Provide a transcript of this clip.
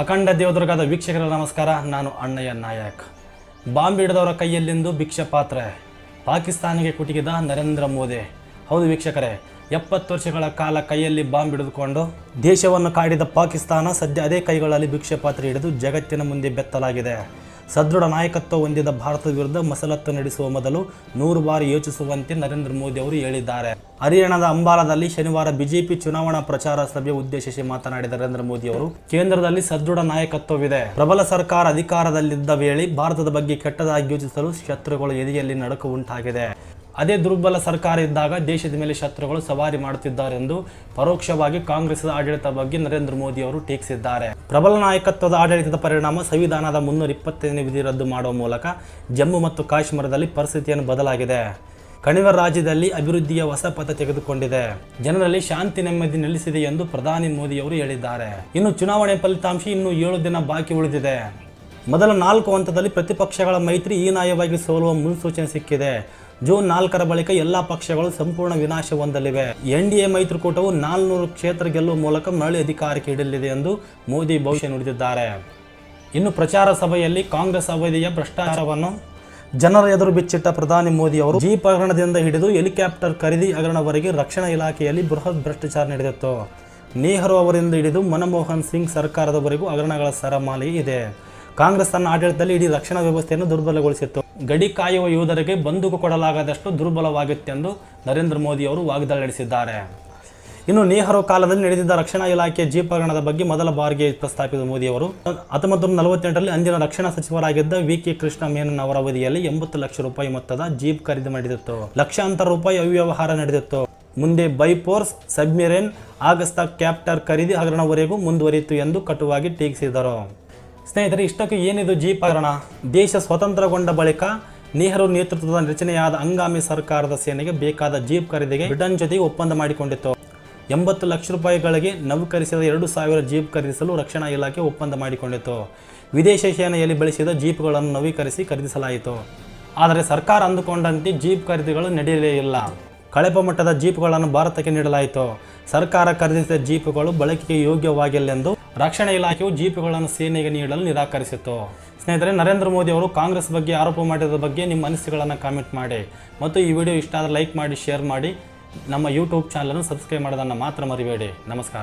ಅಖಂಡ ದೇವದುರ್ಗದ ವೀಕ್ಷಕರ ನಮಸ್ಕಾರ, ನಾನು ಅಣ್ಣಯ್ಯ ನಾಯಕ್. ಬಾಂಬ್ ಹಿಡಿದವರ ಕೈಯಲ್ಲಿಂದು ಭಿಕ್ಷೆ ಪಾತ್ರೆ. ಪಾಕಿಸ್ತಾನಿಗೆ ಕುಟುಕಿದ ನರೇಂದ್ರ ಮೋದಿ. ಹೌದು ವೀಕ್ಷಕರೇ, ಎಪ್ಪತ್ತು ವರ್ಷಗಳ ಕಾಲ ಕೈಯಲ್ಲಿ ಬಾಂಬ್ ಹಿಡಿದುಕೊಂಡು ದೇಶವನ್ನು ಕಾಡಿದ ಪಾಕಿಸ್ತಾನ ಸದ್ಯ ಅದೇ ಕೈಗಳಲ್ಲಿ ಭಿಕ್ಷೆ ಪಾತ್ರೆ ಹಿಡಿದು ಜಗತ್ತಿನ ಮುಂದೆ ಬೆತ್ತಲಾಗಿದೆ. ಸದೃಢ ನಾಯಕತ್ವ ಹೊಂದಿದ ಭಾರತದ ವಿರುದ್ಧ ಮಸಲತ್ತು ನಡೆಸುವ ಮೊದಲು ನೂರು ಬಾರಿ ಯೋಚಿಸುವಂತೆ ನರೇಂದ್ರ ಮೋದಿ ಅವರು ಹೇಳಿದ್ದಾರೆ. ಹರಿಯಾಣದ ಅಂಬಾಲಾದಲ್ಲಿ ಶನಿವಾರ ಬಿಜೆಪಿ ಚುನಾವಣಾ ಪ್ರಚಾರ ಸಭೆ ಉದ್ದೇಶಿಸಿ ಮಾತನಾಡಿದ ನರೇಂದ್ರ ಮೋದಿ ಅವರು, ಕೇಂದ್ರದಲ್ಲಿ ಸದೃಢ ನಾಯಕತ್ವವಿದೆ. ಪ್ರಬಲ ಸರ್ಕಾರ ಅಧಿಕಾರದಲ್ಲಿದ್ದ ವೇಳೆ ಭಾರತದ ಬಗ್ಗೆ ಕೆಟ್ಟದಾಗಿ ಯೋಚಿಸಲು ಶತ್ರುಗಳು ಎದೆಯಲ್ಲಿ ನಡುಕು ಉಂಟಾಗಿದೆ. ಅದೇ ದುರ್ಬಲ ಸರ್ಕಾರ ಇದ್ದಾಗ ದೇಶದ ಮೇಲೆ ಶತ್ರುಗಳು ಸವಾರಿ ಮಾಡುತ್ತಿದ್ದಾರೆಂದು ಪರೋಕ್ಷವಾಗಿ ಕಾಂಗ್ರೆಸ್ನ ಆಡಳಿತ ಬಗ್ಗೆ ನರೇಂದ್ರ ಮೋದಿ ಅವರು ಟೀಕಿಸಿದ್ದಾರೆ. ಪ್ರಬಲ ನಾಯಕತ್ವದ ಆಡಳಿತದ ಪರಿಣಾಮ ಸಂವಿಧಾನದ ಮುನ್ನೂರ ಇಪ್ಪತ್ತೈದನೇ ವಿಧಿ ರದ್ದು ಮಾಡುವ ಮೂಲಕ ಜಮ್ಮು ಮತ್ತು ಕಾಶ್ಮೀರದಲ್ಲಿ ಪರಿಸ್ಥಿತಿಯನ್ನು ಬದಲಾಗಿದೆ. ಕಣಿವ ರಾಜ್ಯದಲ್ಲಿ ಅಭಿವೃದ್ಧಿಯ ಹೊಸ ಪಥ ತೆಗೆದುಕೊಂಡಿದೆ. ಜನರಲ್ಲಿ ಶಾಂತಿ ನೆಮ್ಮದಿ ನೆಲೆಸಿದೆ ಎಂದು ಪ್ರಧಾನಿ ಮೋದಿ ಅವರು ಹೇಳಿದ್ದಾರೆ. ಇನ್ನು ಚುನಾವಣೆ ಫಲಿತಾಂಶ ಇನ್ನು ಏಳು ದಿನ ಬಾಕಿ ಉಳಿದಿದೆ. ಮೊದಲ ನಾಲ್ಕು ಹಂತದಲ್ಲಿ ಪ್ರತಿಪಕ್ಷಗಳ ಮೈತ್ರಿ ಹೀನಾಯವಾಗಿ ಸೋಲುವ ಮುನ್ಸೂಚನೆ ಸಿಕ್ಕಿದೆ. ಜೂನ್ ನಾಲ್ಕರ ಬಳಿಕ ಎಲ್ಲಾ ಪಕ್ಷಗಳು ಸಂಪೂರ್ಣ ವಿನಾಶ ಹೊಂದಲಿವೆ. ಎನ್ ಡಿ ಎ ಮೈತ್ರಿಕೂಟವು ನಾಲ್ನೂರು ಕ್ಷೇತ್ರ ಗೆಲ್ಲುವ ಮೂಲಕ ಮರಳಿ ಅಧಿಕಾರಕ್ಕೆ ಇಡಲಿದೆ ಎಂದು ಮೋದಿ ಭವಿಷ್ಯ ನುಡಿದಿದ್ದಾರೆ. ಇನ್ನು ಪ್ರಚಾರ ಸಭೆಯಲ್ಲಿ ಕಾಂಗ್ರೆಸ್ ಅವಧಿಯ ಭ್ರಷ್ಟಾಚಾರವನ್ನು ಜನರ ಎದುರು ಬಿಚ್ಚಿಟ್ಟ ಪ್ರಧಾನಿ ಮೋದಿ ಅವರು ಜೀಪ್ ಹಗರಣದಿಂದ ಹಿಡಿದು ಹೆಲಿಕಾಪ್ಟರ್ ಖರೀದಿ ಹಗರಣವರೆಗೆ ರಕ್ಷಣಾ ಇಲಾಖೆಯಲ್ಲಿ ಬೃಹತ್ ಭ್ರಷ್ಟಾಚಾರ ನಡೆದಿತ್ತು. ನೆಹರು ಅವರಿಂದ ಹಿಡಿದು ಮನಮೋಹನ್ ಸಿಂಗ್ ಸರ್ಕಾರದವರೆಗೂ ಹಗರಣಗಳ ಸರಮಾಲಿ ಇದೆ. ಕಾಂಗ್ರೆಸ್ ತನ್ನ ಆಡಳಿತದಲ್ಲಿ ಇಡೀ ರಕ್ಷಣಾ ವ್ಯವಸ್ಥೆಯನ್ನು ದುರ್ಬಲಗೊಳಿಸಿತ್ತು. ಗಡಿ ಕಾಯುವ ಯೋಧರಿಗೆ ಬಂದೂಕು ಕೊಡಲಾಗದಷ್ಟು ದುರ್ಬಲವಾಗಿತ್ತೆಂದು ನರೇಂದ್ರ ಮೋದಿ ಅವರು ವಾಗ್ದಾಳಿ ನಡೆಸಿದ್ದಾರೆ. ಇನ್ನು ನೆಹರು ಕಾಲದಲ್ಲಿ ನಡೆದಿದ್ದ ರಕ್ಷಣಾ ಇಲಾಖೆಯ ಜೀಪ್ ಬಗ್ಗೆ ಮೊದಲ ಬಾರಿಗೆ ಪ್ರಸ್ತಾಪಿಸಿದ ಮೋದಿ ಅವರು ಹತ್ತೊಂಬತ್ತು ನೂರ ನಲವತ್ತೆಂಟರಲ್ಲಿ ಅಂದಿನ ರಕ್ಷಣಾ ಸಚಿವರಾಗಿದ್ದ ವಿ. ಕೆ. ಕೃಷ್ಣ ಮೇನನ್ ಅವರ ಅವಧಿಯಲ್ಲಿ ಎಂಬತ್ತು ಲಕ್ಷ ರೂಪಾಯಿ ಮೊತ್ತದ ಜೀಪ್ ಖರೀದಿ ಮಾಡಿದಿತ್ತು. ಲಕ್ಷಾಂತರ ರೂಪಾಯಿ ಅವ್ಯವಹಾರ ನಡೆದಿತ್ತು. ಮುಂದೆ ಬೈಪೋರ್ಸ್ ಸಬ್ಮಿರೇನ್, ಆಗಸ್ತ ಕ್ಯಾಪ್ಟರ್ ಖರೀದಿ ಹಗರಣವರೆಗೂ ಮುಂದುವರಿಯಿತು ಎಂದು ಕಟುವಾಗಿ ಟೀಕಿಸಿದರು. ಸ್ನೇಹಿತರೆ, ಇಷ್ಟಕ್ಕೆ ಏನಿದು ಜೀಪ್ ಹಗರಣ? ದೇಶ ಸ್ವತಂತ್ರಗೊಂಡ ಬಳಿಕ ನೆಹರು ನೇತೃತ್ವದ ರಚನೆಯಾದ ಹಂಗಾಮಿ ಸರ್ಕಾರದ ಸೇನೆಗೆ ಬೇಕಾದ ಜೀಪ್ ಖರೀದಿಗೆ ಬ್ರಿಟನ್ ಜೊತೆಗೆ ಒಪ್ಪಂದ ಮಾಡಿಕೊಂಡಿತ್ತು. ಎಂಬತ್ತು ಲಕ್ಷ ರೂಪಾಯಿಗಳಿಗೆ ನವೀಕರಿಸಿದ ಎರಡು ಸಾವಿರ ಜೀಪ್ ಖರೀದಿಸಲು ರಕ್ಷಣಾ ಇಲಾಖೆ ಒಪ್ಪಂದ ಮಾಡಿಕೊಂಡಿತ್ತು. ವಿದೇಶ ಸೇನೆಯಲ್ಲಿ ಬಳಸಿದ ಜೀಪ್ಗಳನ್ನು ನವೀಕರಿಸಿ ಖರೀದಿಸಲಾಯಿತು. ಆದರೆ ಸರ್ಕಾರ ಅಂದುಕೊಂಡಂತೆ ಜೀಪ್ ಖರೀದಿಗಳು ನಡೆಯಲೇ ಇಲ್ಲ. ಕಳೆಪ ಮಟ್ಟದ ಜೀಪ್ಗಳನ್ನು ಭಾರತಕ್ಕೆ ನೀಡಲಾಯಿತು. ಸರ್ಕಾರ ಖರೀದಿಸಿದ ಜೀಪ್ಗಳು ಬಳಕೆಗೆ ಯೋಗ್ಯವಾಗಿಲ್ಲೆಂದು ರಕ್ಷಣಾ ಇಲಾಖೆಯು ಜೀಪುಗಳನ್ನು ಸೇನೆಗೆ ನೀಡಲು ನಿರಾಕರಿಸಿತು ಸ್ನೇಹಿತರೆ, ನರೇಂದ್ರ ಮೋದಿ ಅವರು ಕಾಂಗ್ರೆಸ್ ಬಗ್ಗೆ ಆರೋಪ ಮಾಡಿದ ಬಗ್ಗೆ ನಿಮ್ಮ ಅನಿಸಿಕೆಗಳನ್ನು ಕಾಮೆಂಟ್ ಮಾಡಿ. ಮತ್ತು ಈ ವಿಡಿಯೋ ಇಷ್ಟ ಆದರೆ ಲೈಕ್ ಮಾಡಿ, ಶೇರ್ ಮಾಡಿ. ನಮ್ಮ ಯೂಟ್ಯೂಬ್ ಚಾನಲನ್ನು ಸಬ್ಸ್ಕ್ರೈಬ್ ಮಾಡೋದನ್ನು ಮಾತ್ರ ಮರಿಬೇಡಿ. ನಮಸ್ಕಾರ.